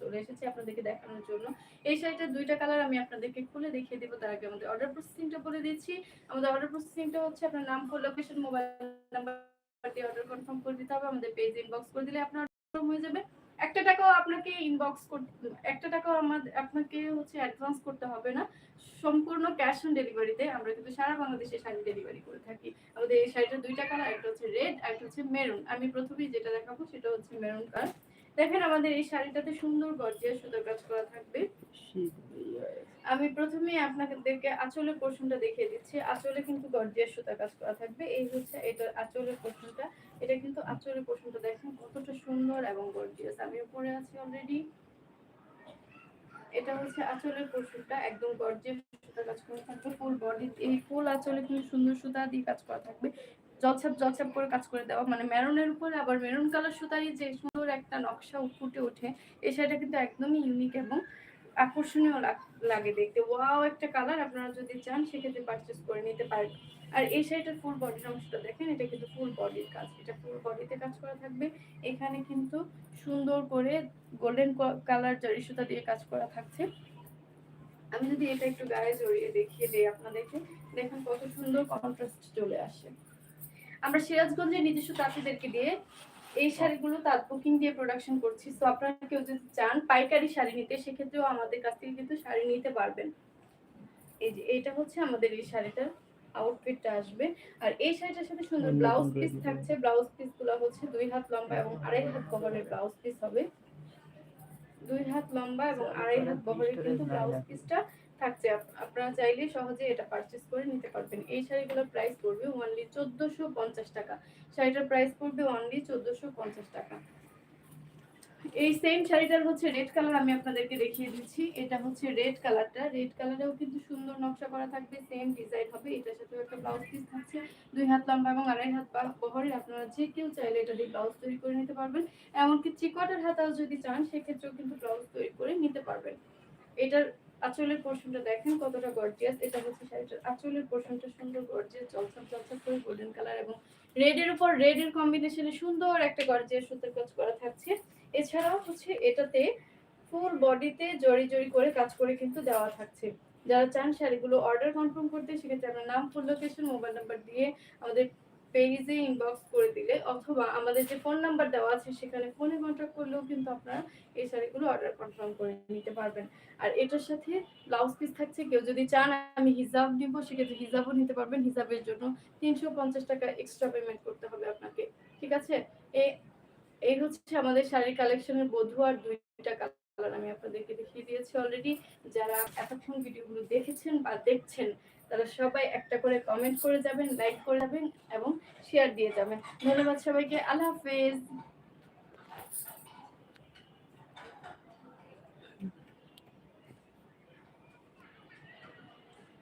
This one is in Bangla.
চলে এসেছি আপনাদেরকে দেখানোর জন্য। এই শাড়িটার দুইটা কালার আমি আপনাদেরকে খুলে দেখিয়ে দেবো। তার আগে আমাদের অর্ডার প্রসেসিংটা বলে দিচ্ছি। আমাদের অর্ডার প্রসেসিংটা হচ্ছে আপনার নাম ফোন লোকেশন মোবাইল নাম্বার দিয়ে অর্ডার কনফার্ম করে দিতে হবে। আমাদের পেজ ইনবক্স করে দিলে আপনার হয়ে যাবে। একটা টাকাও আপনাকে ইনবক্স করতে একটা টাকাও আমাদের আপনাকে হচ্ছে অ্যাডভান্স করতে হবে না। সম্পূর্ণ ক্যাশ অন ডেলিভারিতে আমরা কিন্তু সারা বাংলাদেশে শাড়ি ডেলিভারি করে থাকি। আমাদের এই শাড়িটার দুইটা কালার একটা হচ্ছে রেড আর একটা হচ্ছে মেরুন আমি প্রথমেই যেটা দেখাবো সেটা হচ্ছে মেরুন কালার দেখেন আমাদের এই শাড়িটাতে সুন্দর, গর্জিয়াস, সুতার কাজ করা থাকবে। আমি প্রথমে আপনাদেরকে আঁচলের পোর্শনটা দেখিয়ে দিচ্ছি। আঁচলে কিন্তু গর্জিয়াস সুতা কাজ করা থাকবে। এই হচ্ছে এটা আঁচলের পোর্শনটা এটা কিন্তু আঁচলের পোর্শনটা দেখেন কতটা সুন্দর এবং গর্জিয়াস। আমি উপরে আছি অলরেডি এটা হচ্ছে আঁচলের পোর্শনটা একদম গর্জিয়াস সুতা কাজ করা থাকবে। ফুল বডি এই ফুল আঁচলে কিন্তু সুন্দর সুতা দিয়ে কাজ করা থাকবে। জলছাপ জলছাপ করে কাজ করে দেওয়া। মানে মেরুনের উপরে আবার মেরুন কালার সুতারই যে সুন্দর একটা নকশা ফুটে ওঠে, এই শাড়িটা কিন্তু একদমই ইউনিক এবং আকর্ষণীয় লাগ- দেখতে। ওয়াও একটা কালার আপনারা যদি চান, সেক্ষেত্রে পারচেস করে নিতে পারেন। আর এই শাড়িটার ফুল বডির অংশটা দেখেন, এটা কিন্তু ফুল বডির কাজ। এটা ফুল বডিতে কাজ করা থাকবে। এখানে কিন্তু সুন্দর করে গোল্ডেন কালার জরি সুতা দিয়ে কাজ করা থাকছে। আমি যদি এটা একটু গায়ে জড়িয়ে দেখিয়ে দিই আপনাদেরকে, দেখেন কত সুন্দর কন্ট্রাস্ট চলে আসে। আমরা সিরাজগঞ্জের নিজস্ব তাঁতিদেরকে দিয়ে এই শাড়িগুলো তাঁত বুকিং দিয়ে প্রোডাকশন করছি। তো আপনারা কেউ যদি চান পাইকারি শাড়ি নিতে সেক্ষেত্রেও আমাদের কাছ থেকে কিন্তু শাড়ি নিতে পারবেন। এই যে এটা হচ্ছে আমাদের এই শাড়িটার আউটফিটটা আসবে। আর এই শাড়িটার সাথে সুন্দর ব্লাউজ পিস থাকছে। ব্লাউজ পিসগুলো হচ্ছে দুই হাত লম্বা এবং আড়াই হাত কভারের ব্লাউজ পিস হবে। দুই হাত লম্বা এবং আড়াই হাত বহরের কিন্তু ব্লাউজ পিসটা থাকছে। আপ- আপনারা চাইলে সহজে এটা পারচেস করে নিতে পারবেন। এই শাড়িগুলোর প্রাইস পড়বে অনলি চোদ্দোশো পঞ্চাশ টাকা। শাড়িটার প্রাইস পড়বে অনলি চোদ্দোশো পঞ্চাশ টাকা। এই সেম শাড়িটার হচ্ছে রেড কালার আমি আপনাদেরকে দেখিয়ে দিচ্ছি। এটা হচ্ছে রেড কালারটা রেড কালারেও কিন্তু সুন্দর নকশা করা থাকবে সেম ডিজাইন হবে। এটার সাথেও একটা ব্লাউজ পিস থাকছে। দুই হাত লম্বা এবং আড়াই হাত বহরে আপনারা যে কেউ চাইলে এটা দিয়ে ব্লাউজ তৈরি করে নিতে পারবেন। এমনকি চিকোয়াটার হাতাও যদি চান, সেক্ষেত্রেও কিন্তু ব্লাউজ তৈরি করে নিতে পারবেন। এটার আঁচলের পোর্শনটা দেখেন কতটা গর্জিয়াস এটা হচ্ছে শাড়িটার আঁচলের পোর্শনটা সুন্দর গর্জিয়াস জলছাপ জলছাপ করে গোল্ডেন কালার এবং রেড এর উপর রেড এর কম্বিনেশনে সুন্দর একটা গর্জিয়াস সুতার কাজ করা থাকছে। এছাড়াও হচ্ছে এটাতে ফুল বডিতে জড়ি জড়ি করে কাজ করে কিন্তু দেওয়া থাকছে। যারা চান শাড়িগুলো অর্ডার কনফার্ম করতে, সেক্ষেত্রে আপনার নাম ফুল লোকেশন মোবাইল নাম্বার দিয়ে আমাদের পেজে ইনবক্স করে দিলে অথবা আমাদের যে ফোন নাম্বার দেওয়া আছে, সেখানে ফোনে কন্ট্যাক্ট করলেও কিন্তু আপনারা এই শাড়িগুলো অর্ডার কনফার্ম করে নিতে পারবেন। আর এটার সাথে ব্লাউজ পিস থাকছে, কেউ যদি চান আমি হিজাব নিব, সেক্ষেত্রে হিজাবও নিতে পারবেন। হিজাবের জন্য তিনশো পঞ্চাশ টাকা এক্সট্রা পেমেন্ট করতে হবে আপনাকে। ঠিক আছে? এই এই হচ্ছে আমাদের শাড়ির কালেকশনের বধু আর দুইটা কালার আমি আপনাদেরকে দেখিয়ে দিয়েছি অলরেডি যারা এতক্ষণ ভিডিওগুলো দেখেছেন বা দেখছেন, তারা সবাই একটা করে কমেন্ট করে যাবেন লাইক করে যাবেন এবং শেয়ার দিয়ে যাবেন। ধন্যবাদ সবাইকে, আল্লাহ হাফেজ।